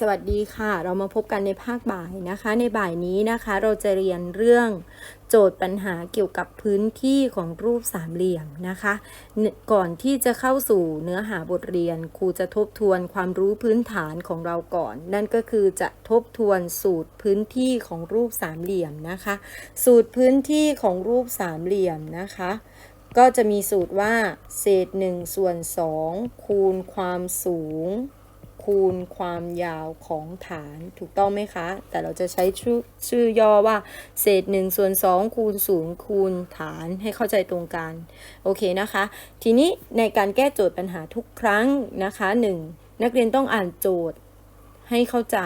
สวัสดีค่ะ เรามาพบกันในภาคบ่ายนะคะ ในบ่ายนี้นะคะ เราจะเรียนเรื่องโจทย์ปัญหาเกี่ยวกับพื้นที่ของรูปสามเหลี่ยมนะคะ ก่อนที่จะเข้าสู่เนื้อหาบทเรียน ครูจะทบทวนความรู้พื้นฐานของเราก่อน นั่นก็คือจะทบทวนสูตรพื้นที่ของรูปสามเหลี่ยมนะคะ สูตรพื้นที่ของรูปสามเหลี่ยมนะคะ ก็จะมีสูตรว่า เศษ1ส่วน2คูณความสูง คูณความยาวของฐานถูกต้องไหมคะ แต่เราจะใช้ชื่อชื่อย่อว่า เศษ1ส่วน2คูณสูงคูณฐานให้เข้าใจตรงกันโอเคนะคะ ทีนี้ในการแก้โจทย์ปัญหาทุกครั้งนะคะ 1. นักเรียนต้องอ่านโจทย์ให้เข้าใจ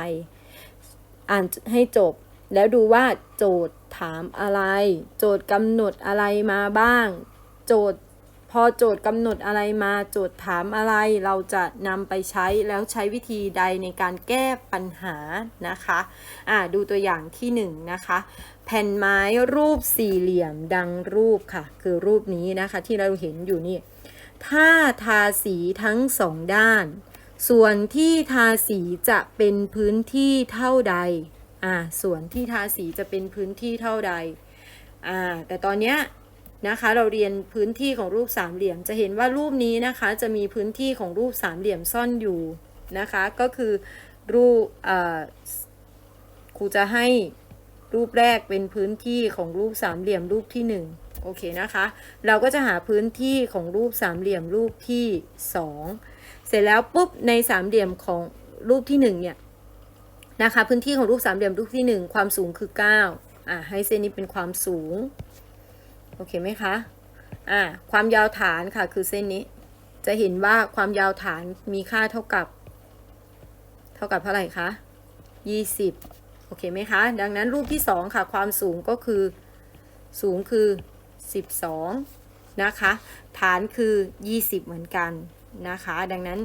อ่านให้จบ แล้วดูว่าโจทย์ถามอะไร โจทย์กำหนดอะไรมาบ้าง โจทย์ พอโจทย์กำหนดอะไรมาโจทย์ถามอะไร เราจะนำไปใช้แล้วใช้วิธีใดในการแก้ปัญหานะคะอ่าดูตัวอย่างที่1นงนะคะ แผ่นไม้รูปสี่เหลี่ยมดังรูปค่ะ คือรูปนี้นะคะที่เราเห็นอยู่นี่ ถ้าทาสีทั้งสองด้าน ส่วนที่ทาสีจะเป็นพื้นที่เท่าใดอ่าส่วนที่ทาสีจะเป็นพื้นที่เท่าใดอ่าแต่ตอนเนี้ย นะคะ เราเรียนพื้นที่ของรูปสามเหลี่ยม จะเห็นว่ารูปนี้นะคะจะมีพื้นที่ของรูปสามเหลี่ยมซ่อนอยู่นะคะ ก็คือรูปอ่าครูจะให้รูปแรกเป็นพื้นที่ของรูปสามเหลี่ยมรูปที่หนึ่งโอเคนะคะ เราก็จะหาพื้นที่ของรูปสามเหลี่ยมรูปที่สองเสร็จแล้วปุ๊บในสามเหลี่ยมของรูปที่หนึ่งเนี่ยนะคะพื้นที่ของรูปสามเหลี่ยมรูปที่หนึ่งความสูงคือ9อะให้เส้นนี้เป็นความสูง โอเคไหมคะอะความยาวฐานค่ะคือเส้นนี้ จะเห็นว่าความยาวฐานมีค่าเท่ากับ เท่ากับเท่าไหร่คะ20 โอเคไหมคะ ดังนั้นรูปที่ 2 ค่ะ ความสูงก็คือสูงคือ 12 นะคะ ฐานคือ 20 เหมือนกันนะคะ ดังนั้น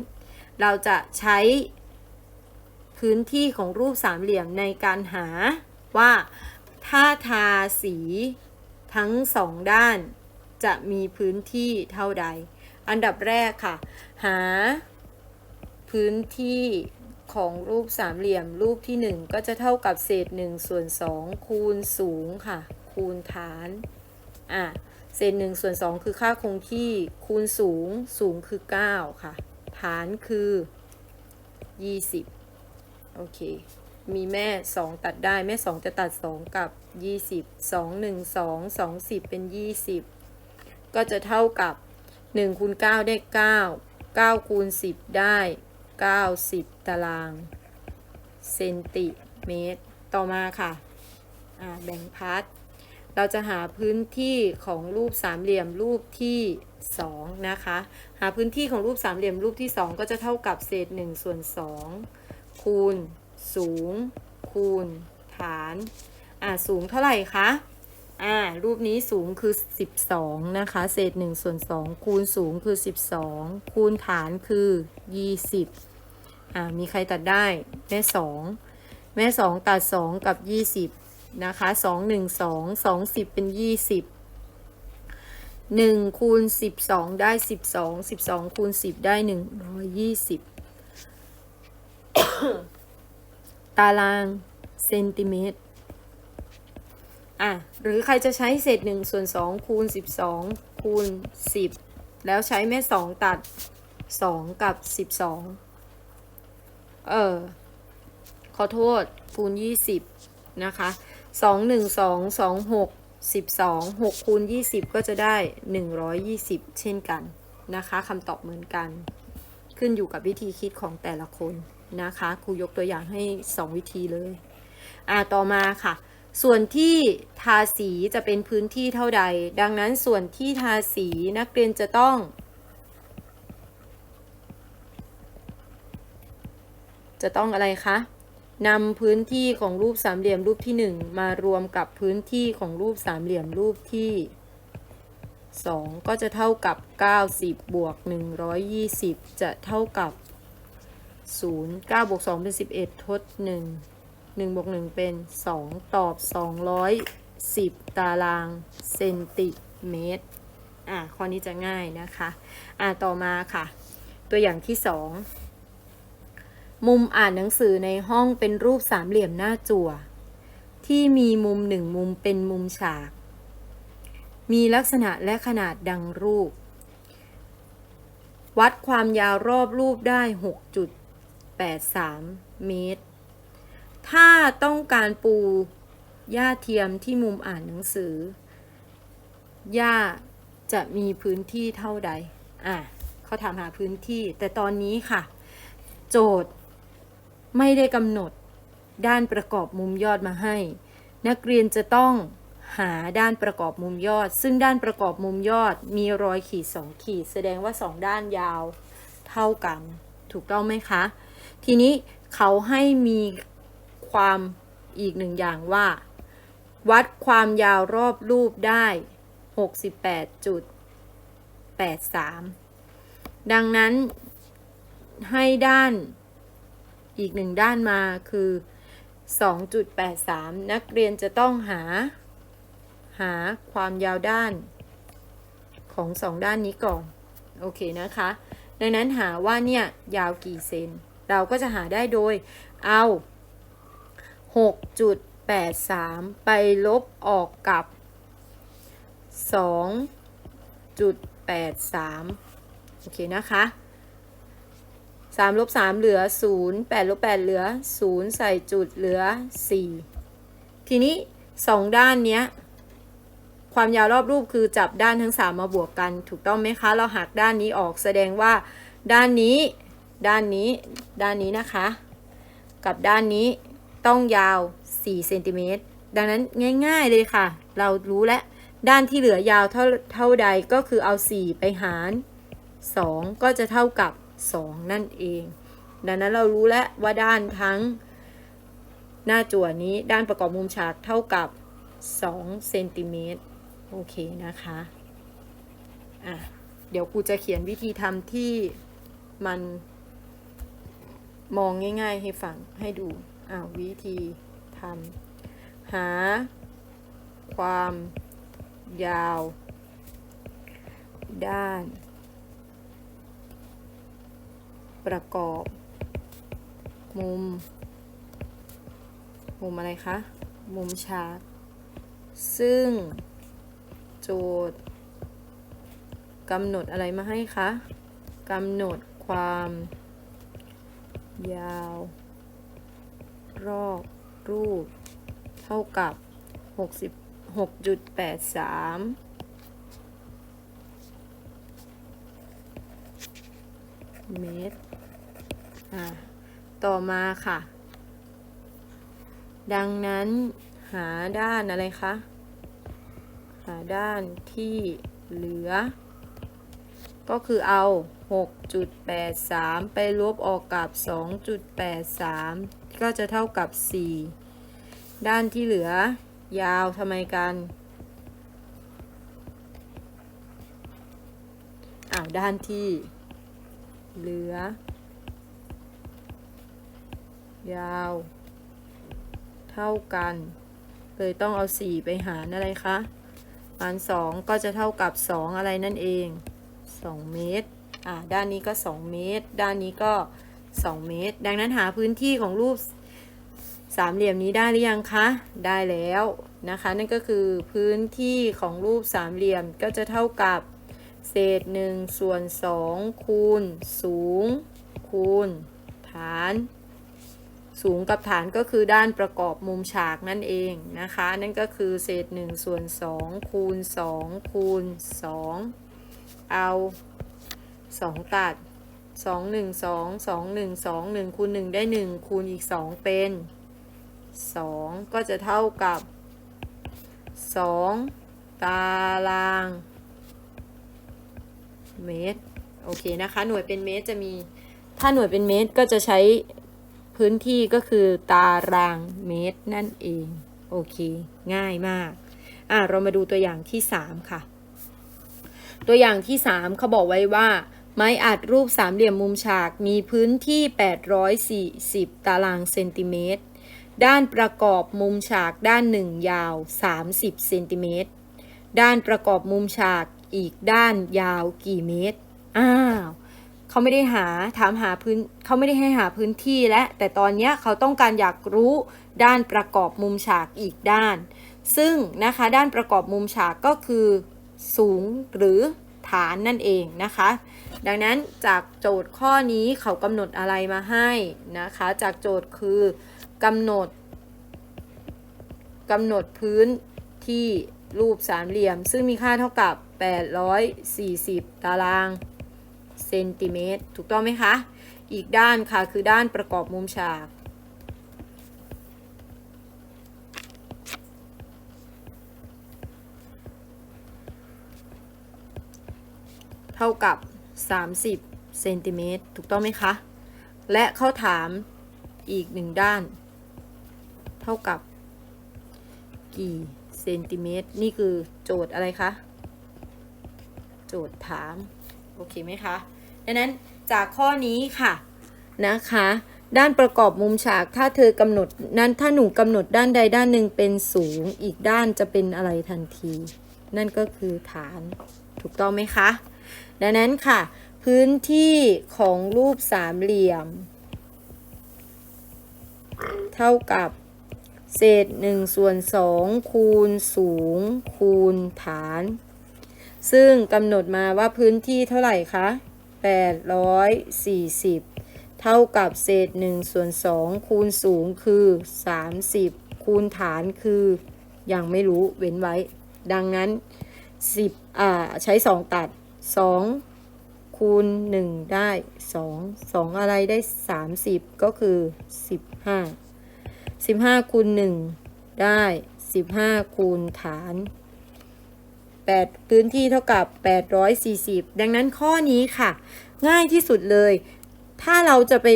เราจะใช้พื้นที่ของรูปสามเหลี่ยมในการหาว่าถ้าทาสี ทั้งสองด้านจะมีพื้นที่เท่าใด อันดับแรกค่ะ หาพื้นที่ของรูปสามเหลี่ยมรูปที่ 1 ก็จะเท่ากับเศษ1ส่วน2คูณสูงค่ะ คูณฐานอะเศษ1ส่วน2คือค่าคงที่คูณสูงสูงคือ 9 ค่ะ ฐานคือ 20 โอเค มีแม่ 2 ตัดได้แม่ 2 จะตัด 2 กับ 20 2 1 2 2 10เป็น20ก็จะเท่ากับ1คูณ9ได้9 9คูณ10ได้90ตารางเซนติเมตร ต่อมาค่ะแบ่งพาร์ทเราจะหาพื้นที่ของรูปสามเหลี่ยมรูปที่2นะคะ หาพื้นที่ของรูปสามเหลี่ยมรูปที่2ก็จะเท่ากับเศษ1ส่วน2คูณสูง คูณ ฐาน อ่าสูงเท่าไหร่คะอ่ารูปนี้สูงคือ 12 นะคะ เศษ1ส่วน2คูณสูงคือ 12 คูณฐานคือ 20อ่ามีใครตัดได้ แม่ 2 แม่ 2 ตัด 2 กับ 20 นะคะ 2 1 2 2 10 เป็น 20 1คูณ12 ได้ 12 12คูณ10 ได้ 120 ตารางเซนติเมตร อะหรือใครจะใช้เศษ1ส่วน2คูณ12 คูณ 10 แล้วใช้แม่2ตัด 2 กับ 12 เออ ขอโทษคูณ 20 นะคะ 2 1 2 2 6 12 6คูณ20 ก็จะได้ 120 เช่นกันนะคะคำตอบเหมือนกัน ขึ้นอยู่กับวิธีคิดของแต่ละคนนะคะครูยกตัวอย่างให้ 2 วิธีเลย อ่าต่อมาค่ะ ส่วนที่ทาสีจะเป็นพื้นที่เท่าใด ดังนั้นส่วนที่ทาสีนักเรียนจะต้อง จะต้องอะไรคะนำพื้นที่ของรูปสามเหลี่ยมรูปที่ 1 มารวมกับพื้นที่ของรูปสามเหลี่ยมรูปที่ 2 ก็จะเท่ากับ 90 บวก 120 จะเท่ากับ 0 9บวก2เป็น 11 ทด 1 1บวก1เป็น 2 ตอบ 210 ตารางเซนติเมตร อะข้อนี้จะง่ายนะคะ อะต่อมาค่ะ ตัวอย่างที่ 2 มุมอ่านหนังสือในห้องเป็นรูปสามเหลี่ยมหน้าจั่ว ที่มีมุมหนึ่งมุมเป็นมุมฉาก มีลักษณะและขนาดดังรูป วัดความยาวรอบรูปได้ 6.83 เมตร ถ้าต้องการปูหญ้าเทียมที่มุมอ่านหนังสือหญ้าจะมีพื้นที่เท่าใด อะเขาถามหาพื้นที่ แต่ตอนนี้ค่ะ โจทย์ไม่ได้กำหนดด้านประกอบมุมยอดมาให้ นักเรียนจะต้องหาด้านประกอบมุมยอด ซึ่งด้านประกอบมุมยอดมีรอยขีดสองขีด แสดงว่าสองด้านยาวเท่ากัน ถูกต้องไหมคะ ทีนี้เขาให้มี ความอีกหนึ่งอย่างว่า วัดความยาวรอบรูปได้ 68.83 ดังนั้นให้ด้านอีกหนึ่งด้านมาคือ 2.83 นักเรียนจะต้องหา หาความยาวด้านของสองด้านนี้ก่อน โอเคนะคะ ดังนั้นหาว่าเนี่ยยาวกี่เซน เราก็จะหาได้โดยเอา 6.83 ไปลบออกกับ 2.83 โอเคนะคะ3ลบ3เหลือ 0 8ลบ8เหลือ 0 ใส่จุดเหลือ 4 ทีนี้ 2 ด้านเนี้ย ความยาวรอบรูปคือจับด้านทั้ง 3 มาบวกกัน ถูกต้องไหมคะ เราหักด้านนี้ออกแสดงว่าด้านนี้ ด้านนี้ ด้านนี้นะคะ กับด้านนี้ ต้องยาว 4 เซนติเมตร ดังนั้นง่าย ๆ เลยค่ะ เรารู้แล้ว ด้านที่เหลือยาวเท่าเท่าใดก็คือเอา 4 ไปหาร 2 ก็จะเท่ากับ 2 นั่นเอง ดังนั้นเรารู้แล้วว่าด้านทั้งหน้าจั่วนี้ด้านประกอบมุมฉากเท่ากับ 2 เซนติเมตร โอเคนะคะ อะ เดี๋ยวครูจะเขียนวิธีทำที่มันมองง่าย ๆ ให้ฟังให้ดู อ่าวิธีทำหา ความยาว ด้าน ประกอบ มุม มุมอะไรคะ มุมฉาก ซึ่ง โจทย์กำหนดอะไรมาให้คะกำหนดความ ยาว รอบรูป เท่ากับ 66.83เมตร อ่า ต่อมาค่ะ ดังนั้นหาด้านอะไรคะ หาด้านที่เหลือ ก็คือเอา 6.83 ไปลบออกกับ 2.83 ก็จะเท่ากับ 4 ด้านที่เหลือยาวทำไมกันอ้าวด้านที่เหลือ ยาว เท่ากัน เลยต้องเอา 4 ไปหารอะไรคะหาร 2 ก็จะเท่ากับ 2 อะไรนั่นเอง 2 เมตรอ่าด้านนี้ก็ 2 เมตร ด้านนี้ก็2 2 เมตร ดังนั้นหาพื้นที่ของรูปสามเหลี่ยมนี้ได้หรือยังคะ ได้แล้วนะคะ นั่นก็คือพื้นที่ของรูปสามเหลี่ยมก็จะเท่ากับ เศษ1ส่วน2คูณสูง คูณ ฐาน สูงกับฐานก็คือด้านประกอบมุมฉากนั่นเองนะคะ นั่นก็คือเศษ1ส่วน2คูณ2คูณ 2 เอา 2 ตัด 2 1 2 2 1 2 1คูณ1ได้1คูณอีก2เป็น2ก็จะเท่ากับ2ตารางเมตรโอเคนะคะ หน่วยเป็นเมตรจะมี ถ้าหน่วยเป็นเมตรก็จะใช้พื้นที่ก็คือตารางเมตรนั่นเอง โอเค ง่ายมากอะเรามาดูตัวอย่างที่ 3 ค่ะ ตัวอย่างที่ 3เขาบอกไว้ว่า ไม้อัดรูปสามเหลี่ยมมุมฉากมีพื้นที่ 840 ตารางเซนติเมตร ด้านประกอบมุมฉากด้านหนึ่งยาว 30 เซนติเมตร ด้านประกอบมุมฉากอีกด้านยาวกี่เมตร อ้าวเขาไม่ได้หาถามหาพื้นเขาไม่ได้ให้หาพื้นที่และ แต่ตอนนี้เขาต้องการอยากรู้ด้านประกอบมุมฉากอีกด้าน ซึ่งนะคะด้านประกอบมุมฉากก็คือ สูงหรือ ฐานนั่นเองนะคะ ดังนั้นจากโจทย์ข้อนี้เขากำหนดอะไรมาให้นะคะ จากโจทย์คือกำหนดกำหนดพื้นที่รูปสามเหลี่ยม ซึ่งมีค่าเท่ากับ 840 ตารางเซนติเมตร ถูกต้องไหมคะ อีกด้านค่ะคือด้านประกอบมุมฉาก เท่ากับ 30เซนติเมตรถูกต้องไหมคะ และเขาถามอีกหนึ่งด้าน เท่ากับ กี่เซนติเมตร นี่คือโจทย์อะไรคะ โจทย์ถาม โอเคไหมคะ ดังนั้นจากข้อนี้ค่ะนะคะด้านประกอบมุมฉาก ถ้าเธอกำหนดนั้นถ้าหนูกำหนดด้านใดด้านหนึ่งเป็นสูง อีกด้านจะเป็นอะไรทันที นั่นก็คือฐาน ถูกต้องไหมคะ ดังนั้นค่ะ พื้นที่ของรูปสามเหลี่ยม เท่ากับเศษ1ส่วน2คูณสูง คูณฐาน ซึ่งกำหนดมาว่าพื้นที่เท่าไหร่คะ840 เท่ากับเศษ1ส่วน2คูณสูงคือ 30 คูณฐานคือ ยังไม่รู้เว้นไว้ ดังนั้น 10อ่าใช้ 2 ตัด 2 คูณ 1 ได้ 2 2 อะไรได้ 30 ก็คือ 15 15 คูณ 1 ได้ 15 คูณฐาน 8 พื้นที่เท่ากับ 840 ดังนั้นข้อนี้ค่ะ ง่ายที่สุดเลย ถ้าเราจะไป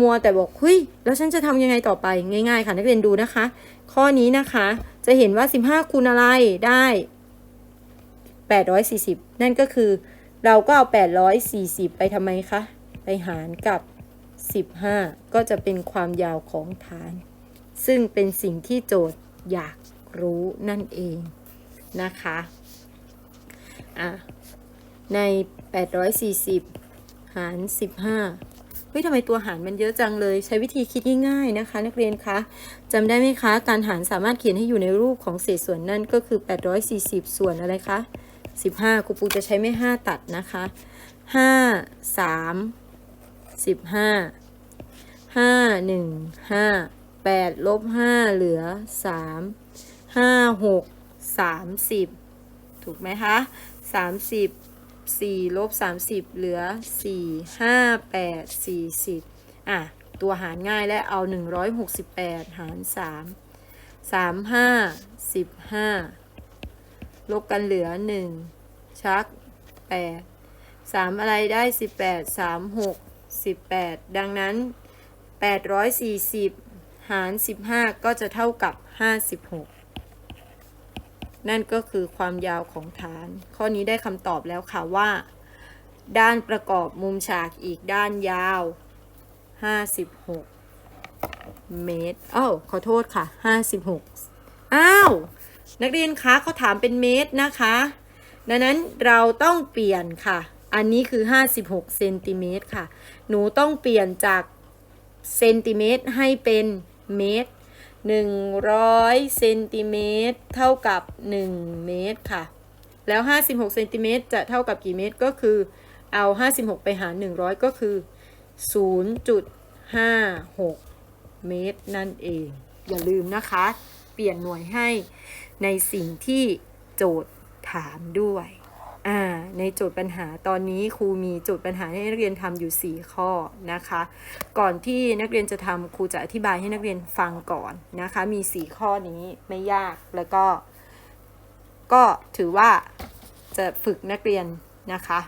มัวแต่บอกเฮ้ยแล้วฉันจะทำยังไงต่อไปง่าย ๆ ค่ะนักเรียนดูนะคะ ข้อนี้นะคะจะเห็นว่า 15 คูณอะไรได้ 840 นั่นก็คือ เราก็เอา 840 ไปทำไมคะ ไปหารกับ 15 ก็จะเป็นความยาวของฐาน ซึ่งเป็นสิ่งที่โจทย์อยากรู้นั่นเองนะคะอะใน 840 หาร 15เฮ้ยทำไมตัวหารมันเยอะจังเลย ใช้วิธีคิดง่ายๆนะคะ นักเรียนคะจำได้ไหมคะ การหารสามารถเขียนให้อยู่ในรูปของเศษส่วนนั่นก็คือ 840 ส่วนอะไรคะ 15ครูปูจะใช้ไม่5ตัดนะคะ5 3 15 5 1 5 8ลบ5เหลือ3 5 6 30ถูกไหมคะ30 4ลบ30เหลือ4 5 8 40อะ ตัวหารง่ายและเอา168หาร3 3 5 15 ลบกันเหลือ 1 ชัก 8 3 อะไรได้ 18 3 6 18 ดังนั้น 840 หาร 15 ก็จะเท่ากับ 56 นั่นก็คือความยาวของฐาน ข้อนี้ได้คำตอบแล้วค่ะว่า ด้านประกอบมุมฉากอีกด้านยาว 56 เมตรอ้าวขอโทษค่ะ 56 อ้าว นักเรียนคะเขาถามเป็นเมตรนะคะ ดังนั้นเราต้องเปลี่ยนค่ะ อันนี้คือ 56เซนติเมตรค่ะ หนูต้องเปลี่ยนจากเซนติเมตรให้เป็นเมตร100เซนติเมตรเท่ากับ 1 เมตรค่ะ แล้ว 56เซนติเมตรจะเท่ากับกี่เมตรก็คือ เอา 56 ไปหาร 100 ก็คือ 0.56 เมตรนั่นเอง อย่าลืมนะคะ เปลี่ยนหน่วยให้ ในสิ่งที่โจทย์ถามด้วยอ่าในโจทย์ปัญหาตอนนี้ครูมีโจทย์ปัญหาให้นักเรียนทำอยู่ 4 ข้อนะคะ ก่อนที่นักเรียนจะทำครูจะอธิบายให้นักเรียนฟังก่อนนะคะ มี 4 ข้อนี้ไม่ยากแล้วก็ ก็ถือว่าจะฝึกนักเรียนนะคะ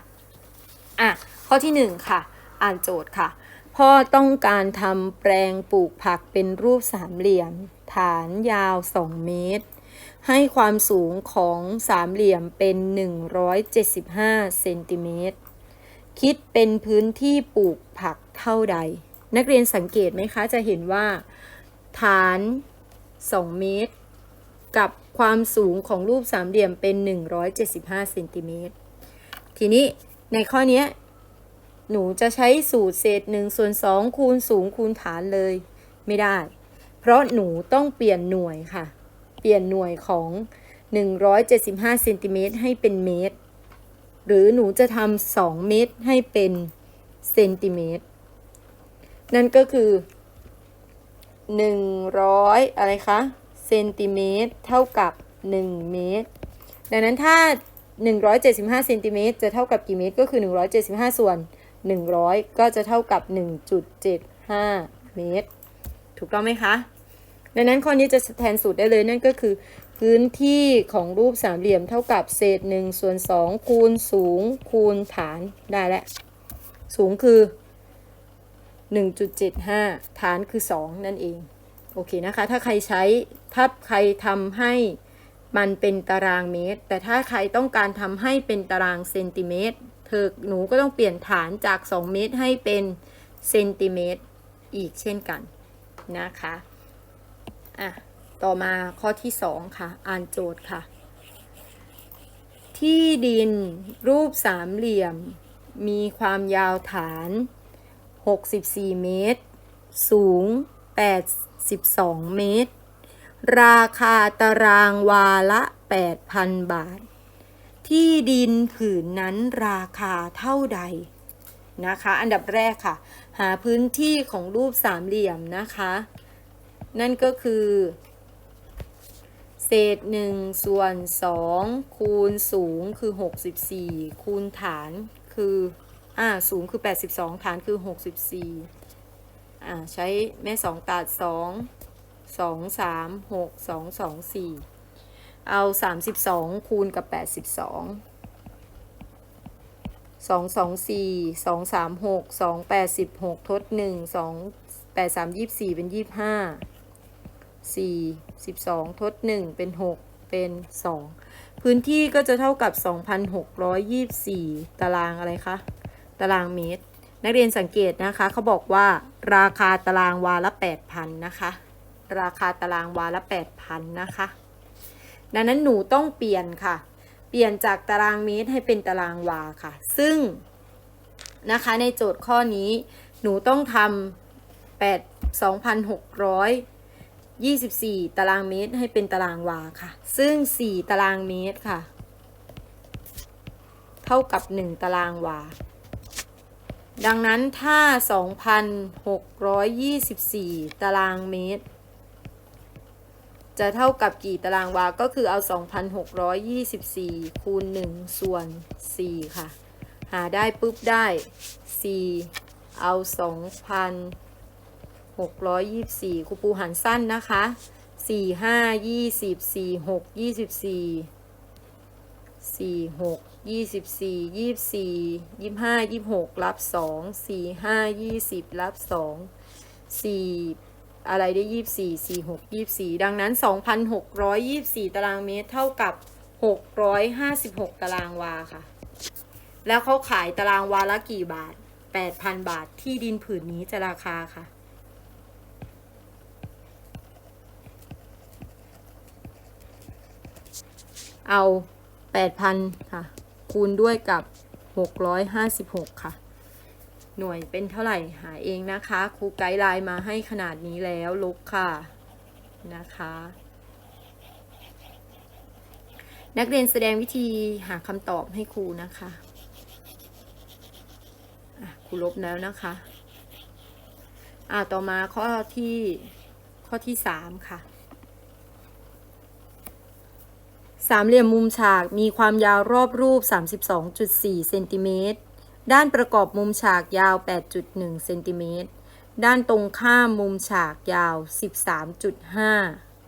อะข้อที่ 1 ค่ะ อ่านโจทย์ค่ะ พ่อต้องการทำแปลงปลูกผักเป็นรูปสามเหลี่ยม ฐานยาว 2 เมตร ให้ความสูงของสามเหลี่ยมเป็น 175 เซนติเมตร คิดเป็นพื้นที่ปลูกผักเท่าใด นักเรียนสังเกตไหมคะ จะเห็นว่า ฐาน 2 เมตร กับความสูงของรูปสามเหลี่ยมเป็น 175 เซนติเมตร ทีนี้ในข้อนี้หนูจะใช้สูตรเศษหนึ่งส่วนสองคูณสูงคูณฐานเลย ไม่ได้ เพราะหนูต้องเปลี่ยนหน่วยค่ะ ปลี่ยนหน่วยของ 175เซนติเมตรให้เป็นเมตร หรือหนูจะทำ2เมตรให้เป็นเซนติเมตร นั่นก็คือ 100 อะไรคะเซนติเมตรเท่ากับ 1 เมตร ดังนั้นถ้า 175เซนติเมตรจะเท่ากับกี่เมตร ก็คือ 175 ส่วน 100 ก็จะเท่ากับ 1.75 เมตร ถูกต้องไหมคะ ดังนั้นข้อนี้จะแทนสูตรได้เลยนั่นก็คือ พื้นที่ของรูปสามเหลี่ยมเท่ากับเศษ1ส่วน2คูณสูงคูณฐานได้แล้วสูงคือ 1.75 ฐานคือ 2 นั่นเอง โอเคนะคะ ถ้าใครใช้ถ้าใครทำให้มันเป็นตารางเมตร แต่ถ้าใครต้องการทำให้เป็นตารางเซนติเมตร เธอหนูก็ต้องเปลี่ยนฐานจาก 2 เมตรให้เป็นเซนติเมตรอีกเช่นกันนะคะ อะต่อมาข้อที่2ค่ะ อ่านโจทย์ค่ะ ที่ดินรูปสามเหลี่ยม มีความยาวฐาน 64 เมตร สูง 82 เมตร ราคาตารางวาละ 8,000 บาท ที่ดินผืนนั้นราคาเท่าใดนะคะ อันดับแรกค่ะ หาพื้นที่ของรูปสามเหลี่ยมนะคะ นั่นก็คือ เศษ1ส่วน2คูณสูงคือ64คูณฐานคืออ่าสูงคือ82ฐานคือ64อ่าใช้แม่2ตัด2 2 3 6 2 2 4เอา32คูณกับ82 2 2 4 2 3 6 2 8 16ทด1 2 8 3 24เป็น25 4 12 ทด 1 เป็น 6 เป็น 2 พื้นที่ก็จะเท่ากับ 2,624 ตารางอะไรคะ ตารางเมตร นักเรียนสังเกตนะคะ เขาบอกว่าราคาตารางวาละ 8,000 นะคะ ราคาตารางวาละ 8,000 นะคะ ดังนั้นหนูต้องเปลี่ยนค่ะ เปลี่ยนจากตารางเมตรให้เป็นตารางวาค่ะ ซึ่งนะคะในโจทย์ข้อนี้หนูต้องทำ8 24 ตารางเมตรให้เป็นตารางวาค่ะ ซึ่ง 4 ตารางเมตรค่ะ เท่ากับ 1 ตารางวา ดังนั้นถ้า 2,624 ตารางเมตร จะเท่ากับกี่ตารางวา ก็คือเอา 2,624 คูณ 1 ส่วน 4 ค่ะ หาได้ปุ๊บได้ 4 เอา 2,624ครูปูหารสั้นนะคะ4 5 20 4 6 24 4 6 24 24 25 26รับ2 4 5 20รับ2 4อะไรได้24 4 6 24ดังนั้น2,624ตารางเมตรเท่ากับ656ตารางวาค่ะ แล้วเขาขายตารางวาละกี่บาท8,000บาทที่ดินผืนนี้จะราคาค่ะ เอา 8,000 ค่ะ คูณด้วยกับ 656 ค่ะ หน่วยเป็นเท่าไหร่หาเองนะคะ ครูไกด์ไลน์มาให้ขนาดนี้แล้วลบค่ะนะคะนักเรียนแสดงวิธีหาคำตอบให้ครูนะคะะครูลบแล้วนะคะ อ่า ต่อมาข้อที่ข้อที่สามค่ะ สามเหลี่ยมมุมฉากมีความยาวรอบรูป 32.4 เซนติเมตร ด้านประกอบมุมฉากยาว 8.1 เซนติเมตร ด้านตรงข้ามมุมฉากยาว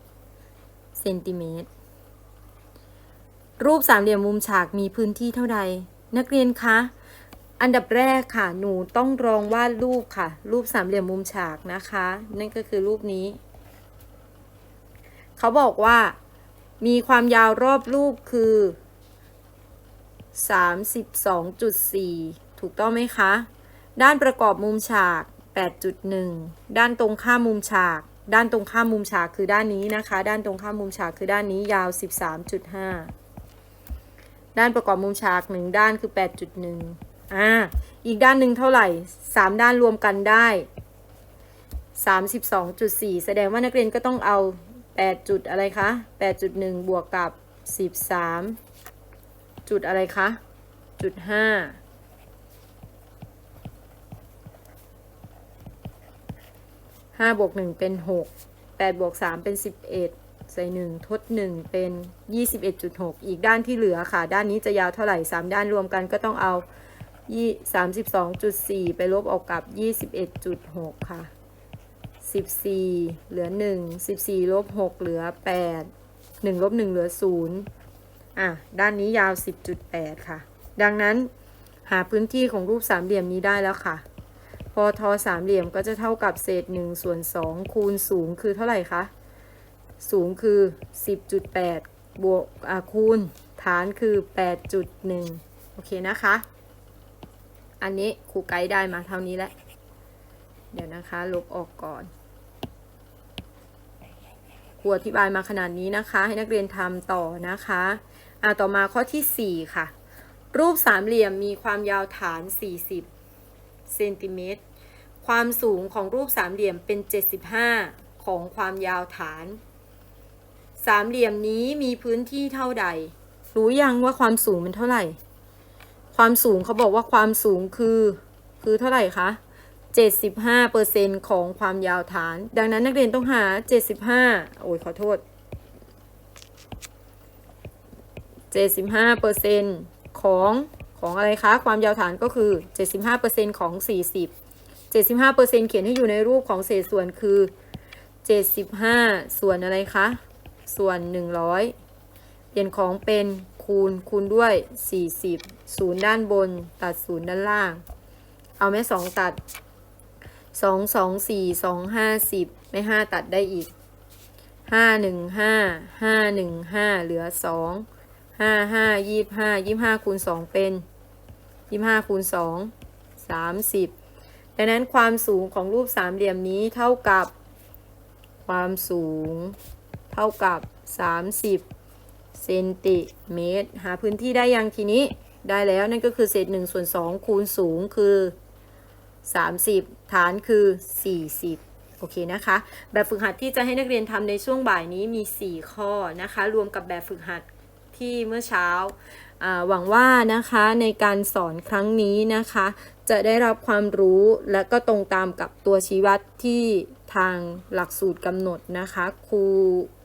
13.5 เซนติเมตร รูปสามเหลี่ยมมุมฉากมีพื้นที่เท่าใด นักเรียนคะ อันดับแรกค่ะ หนูต้องลองวาดรูปค่ะ รูปสามเหลี่ยมมุมฉากนะคะ นั่นก็คือรูปนี้ เขาบอกว่า มีความยาวรอบรูปคือ 32.4 ถูกต้องไหมคะ ด้านประกอบมุมฉาก 8.1 ด้านตรงข้ามมุมฉาก ด้านตรงข้ามมุมฉากคือด้านนี้นะคะ ด้านตรงข้ามมุมฉากคือด้านนี้ยาว 13.5 ด้านประกอบมุมฉากหนึ่งด้านคือ 8.1 อ่า อีกด้านหนึ่งเท่าไหร่ 3 ด้านรวมกันได้32.4 แสดงว่านักเรียนก็ต้องเอา 8 จุดอะไรคะ 8.1 บวกกับ 13 จุดอะไรคะ จุด 5 5บวก1เป็น 6 8บวก3เป็น 11 ใส่ 1 ทด 1 เป็น 21.6 อีกด้านที่เหลือค่ะ ด้านนี้จะยาวเท่าไหร่ 3 ด้านรวมกันก็ต้องเอา32.4 ไปลบออกกับ 21.6 ค่ะ 14 เหลือ 1 14ลบ6เหลือ 8 1ลบ1เหลือ 0 อะ ด้านนี้ยาว 10.8 ค่ะ ดังนั้นหาพื้นที่ของรูปสามเหลี่ยมนี้ได้แล้วค่ะ พอทอสามเหลี่ยมก็จะเท่ากับเศษ1ส่วน2คูณสูงคือเท่าไหร่คะ สูงคือ 10.8 บวกคูณฐานคือ 8.1 โอเคนะคะ อันนี้ครูไกด์ได้มาเท่านี้แหละ เดี๋ยวนะคะ ลบออกก่อน ครูอธิบายมาขนาดนี้นะคะ ให้นักเรียนทำต่อนะคะอ่าต่อมาข้อที่ 4 ค่ะ รูปสามเหลี่ยมมีความยาวฐาน 40เซนติเมตรความสูงของรูปสามเหลี่ยมเป็น 75 ของความยาวฐาน สามเหลี่ยมนี้มีพื้นที่เท่าใด รู้ยังว่าความสูงมันเท่าไหร่ ความสูงเขาบอกว่าความสูงคือ คือเท่าไหร่คะ 75%ของความยาวฐาน ดังนั้นนักเรียนต้องหา 75 โอ้ยขอโทษ 75%ของของอะไรคะ ความยาวฐานก็คือ 75%ของ 40 75%เขียนให้อยู่ในรูปของเศษส่วนคือ 75 ส่วนอะไรคะ ส่วน 100 เปลี่ยนของเป็นคูณคูณด้วย 40ศูนย์ด้านบน ตัดศูนย์ด้านล่าง เอาไหมสองตัด สองสองสี่สองห้าสิบไม่ห้าตัดได้อีกห้าหนึ่งห้าห้าหนึ่งห้าเหลือสองห้าห้ายี่ห้ายี่ห้าคูณสองเป็นยี่ห้าคูณสองสามสิบดังนั้นความสูงของรูปสามเหลี่ยมนี้เท่ากับ ความสูง เท่ากับสามสิบเซนติเมตร หาพื้นที่ได้ยังทีนี้ได้แล้วนั่นก็คือเศษ1ส่วน2คูณสูงคือ 30 ฐานคือ 40 โอเคนะคะ แบบฝึกหัดที่จะให้นักเรียนทำในช่วงบ่ายนี้มี 4 ข้อนะคะ รวมกับแบบฝึกหัดที่เมื่อเช้าอ่าหวังว่านะคะในการสอนครั้งนี้นะคะ จะได้รับความรู้และก็ตรงตามกับตัวชี้วัดที่ทางหลักสูตรกำหนดนะคะ ครู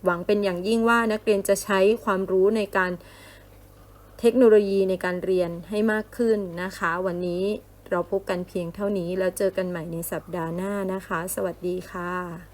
หวังเป็นอย่างยิ่งว่านักเรียนจะใช้ความรู้ในการเทคโนโลยีในการเรียนให้มากขึ้นนะคะ วันนี้ เราพบกันเพียงเท่านี้แล้วเจอกันใหม่ในสัปดาห์หน้านะคะ สวัสดีค่ะ